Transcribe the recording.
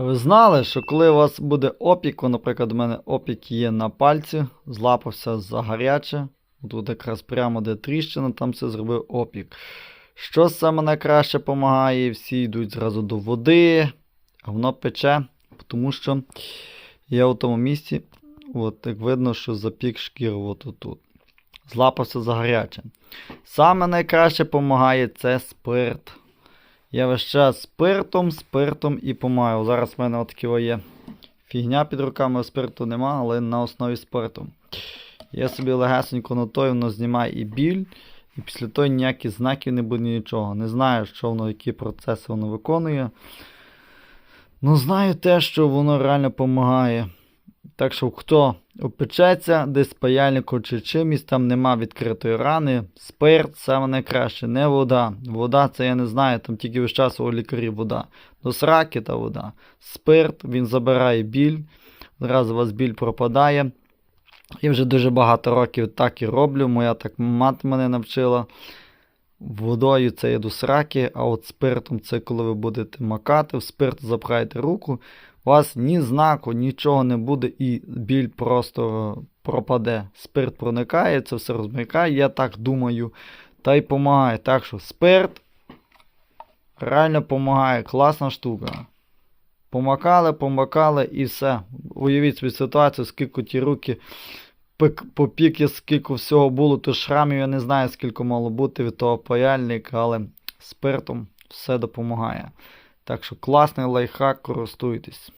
Ви знали, що коли у вас буде опік, наприклад, у мене опік є на пальці, злапався за гаряче, тут якраз прямо де тріщина, там все зробив опік. Що саме найкраще допомагає? Всі йдуть зразу до води, а воно пече, тому що я у тому місці, от як видно, що запік шкіру от тут. Злапався за гаряче. Саме найкраще допомагає це спирт. Я весь час спиртом, спиртом і помаю. Зараз в мене отакі є фігня під руками, спирту нема, але на основі спирту. Я собі легесенько натою, воно знімає і біль, і після того ніяких знаків не буде нічого. Не знаю, що воно, які процеси воно виконує. Ну, знаю те, що воно реально допомагає. Так що, хто опечеться, десь паяльнику чи чимось, там нема відкритої рани, спирт саме найкраще, не вода. Вода це я не знаю, там тільки весь час у лікарів вода. До сраки та вода. Спирт, він забирає біль, зразу у вас біль пропадає. Я вже дуже багато років так і роблю. Моя так мати мене навчила. Водою це є до сраки, а от спиртом це коли ви будете макати, в спирт запхаєте руку, у вас ні знаку, нічого не буде, і біль просто пропаде. Спирт проникає, це все розмикає, я так думаю, та й помагає. Так що спирт реально допомагає, класна штука. Помакали, помакали і все. Уявіть собі ситуацію, скільки ті руки пик- попіки, скільки всього було, то шрамів я не знаю, скільки мало бути від того паяльника, але спиртом все допомагає. Так що класний лайфхак, користуйтесь.